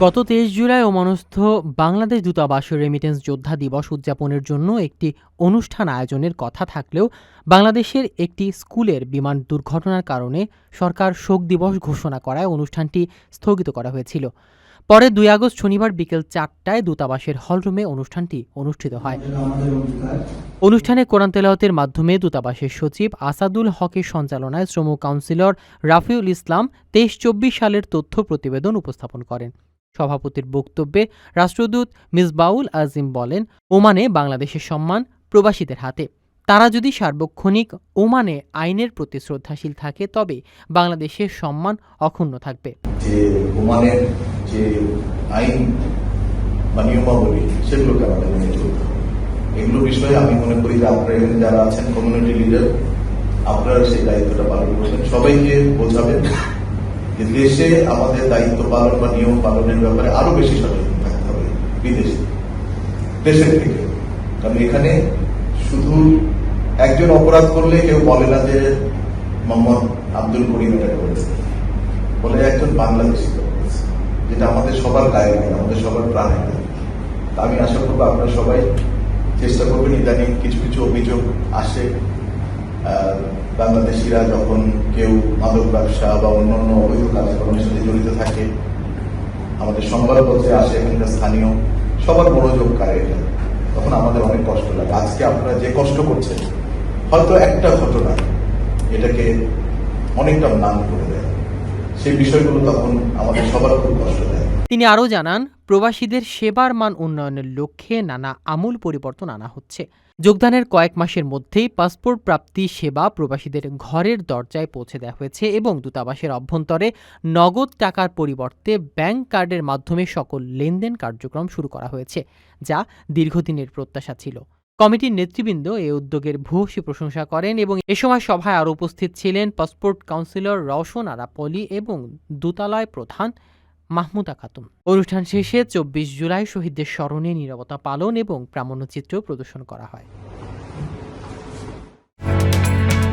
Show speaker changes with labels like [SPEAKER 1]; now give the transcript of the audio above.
[SPEAKER 1] গত তেইশ জুলাই ওমানস্থ বাংলাদেশ দূতাবাস রেমিটেন্স যোদ্ধা দিবস উদযাপনের জন্য একটি অনুষ্ঠান আয়োজনের কথা থাকলেও বাংলাদেশের একটি স্কুলের বিমান দুর্ঘটনার কারণে সরকার শোক দিবস ঘোষণা করায় অনুষ্ঠানটি স্থগিত করা হয়েছিল। পরে দুই আগস্ট শনিবার বিকেল চারটায় দূতাবাসের হলরুমে অনুষ্ঠানটি অনুষ্ঠিত হয়। অনুষ্ঠানে কোরআন তেলাওয়াতের মাধ্যমে দূতাবাসের সচিব আসাদুল হকের সঞ্চালনায় শ্রম কাউন্সিলর রাফিউল ইসলাম তেইশ চব্বিশ সালের তথ্য প্রতিবেদন উপস্থাপন করেন। সভাপতির বক্তব্যে রাষ্ট্রদূত মিসবাউল আজিম বলেন, ওমানে বাংলাদেশের সম্মান প্রবাসীদের হাতে। তারা যদি সার্বক্ষণিক ওমানে আইনের প্রতি শ্রদ্ধাশীল থাকে, তবে বাংলাদেশের সম্মান অক্ষুণ্ণ থাকবে।
[SPEAKER 2] যে ওমানের যে আইন বা নিয়মাবলী এগুলো বিষয়ে আমি মনে করি যে আপনারা এখানে যারা আছেন কমিউনিটি লিডার আপনারা সেই দায়িত্বটা পালন করছেন। সবাইকে বোঝাবেন যে দেশে আমাদের দায়িত্ব পালন বা নিয়ম পালনের ব্যাপারে আরও বেশি সচেতন থাকতে হবে বিদেশে, দেশের থেকে কারণ এখানে শুধু একজন অপরাধ করলে কেউ বলে না যে মোহাম্মদ আব্দুল করিম এটা করেছে। বলে একজন বাংলাদেশি যেটা আমাদের সবার গায়ে লাগে আমাদের সবার প্রাণে আমি আশা করব আপনারা সবাই চেষ্টা করবেন, ইদানিং কিছু কিছু অভিযোগ আসে। বাংলাদেশিরা যখন কেউ মাদক ব্যবসা বা অন্যান্য অবৈধ কাজকর্মের সাথে জড়িত থাকে, আমাদের সংবাদপত্রে আসে, এখানকার স্থানীয় সবার মনোযোগ কারে তখন আমাদের অনেক কষ্ট লাগে। আজকে আপনারা যে কষ্ট করছেন, হয়তো একটা ঘটনা এটাকে অনেকটা নাম করে দেয়। সেই বিষয়গুলো তখন আমাদের সবার খুব কষ্ট দেয়।
[SPEAKER 1] তিনি আরও জানান, প্রবাসীদের সেবার মান উন্নয়নের লক্ষ্যে নানা আমূল পরিবর্তন আনা হচ্ছে। যোগদানের কয়েক মাসের মধ্যেই পাসপোর্ট প্রাপ্তি সেবা প্রবাসীদের ঘরের দরজায় পৌঁছে দেওয়া হয়েছে এবং দূতাবাসের অভ্যন্তরে নগদ টাকার পরিবর্তে ব্যাংক কার্ডের মাধ্যমে সকল লেনদেন কার্যক্রম শুরু করা হয়েছে, যা দীর্ঘদিনের প্রত্যাশা ছিল। কমিটির নেতৃবৃন্দ এ উদ্যোগের ভূয়সী প্রশংসা করেন এবং এ সময় সভায় আরও উপস্থিত ছিলেন পাসপোর্ট কাউন্সিলর রওশন আরাপলি এবং দূতালয় প্রধান মাহমুদা খাতুন। অনুষ্ঠান শেষে চব্বিশ জুলাই শহীদদের স্মরণে নিরবতা পালন এবং প্রামাণ্যচিত্র প্রদর্শন করা হয়।